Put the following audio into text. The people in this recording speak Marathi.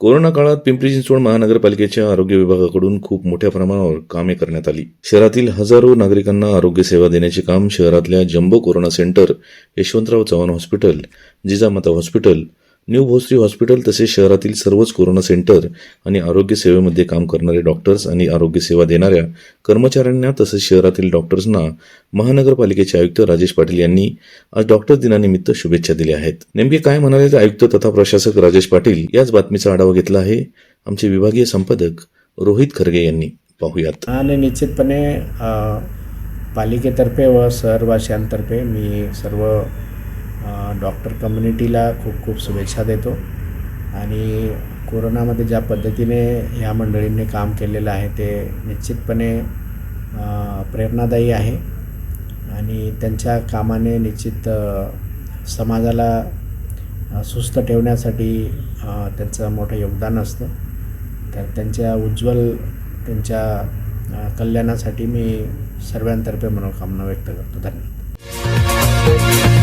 कोरोना काळात पिंपरी चिंचवड महानगरपालिकेच्या आरोग्य विभागाकडून खूप मोठ्या प्रमाणावर कामे करण्यात आली. शहरातील हजारो नागरिकांना आरोग्य सेवा देण्याचे काम शहरातल्या jumbo corona centre Yashwantrao Chavan hospital Jijamata hospital new Bhosari hospital तसेच शहरातील सर्वच कोरोना सेंटर आणि आरोग्य सेवेमध्ये काम करणारे डॉक्टर्स आणि आरोग्य सेवा देणाऱ्या कर्मचाऱ्यांना तसेच शहरातील डॉक्टर्सना महानगरपालिकेचे आयुक्त राजेश पाटील यांनी आज डॉक्टर दिनानिमित्त शुभेच्छा दिल्या आहेत. नेमके काय म्हणाले ते आयुक्त तथा प्रशासक राजेश पाटील याच बातमीचा आढावा घेतला आहे. आमचे विभागीय संपादक रोहित खरगे यांनी पाहूयात. आणि निश्चितपणे पालिकेतर्फे व शहरवासियांतर्फे मी सर्व डॉक्टर कम्युनिटीला खूप खूप शुभेच्छा देतो. आणि कोरोनामध्ये ज्या पद्धतीने ह्या मंडळींनी काम केलेलं आहे ते निश्चितपणे प्रेरणादायी आहे. आणि त्यांच्या कामाने निश्चित समाजाला सुस्त ठेवण्यासाठी त्यांचं मोठं योगदान असतं. तर त्यांच्या उज्ज्वल त्यांच्या कल्याणासाठी मी सर्वांतर्फे मनोकामना व्यक्त करतो. धन्यवाद.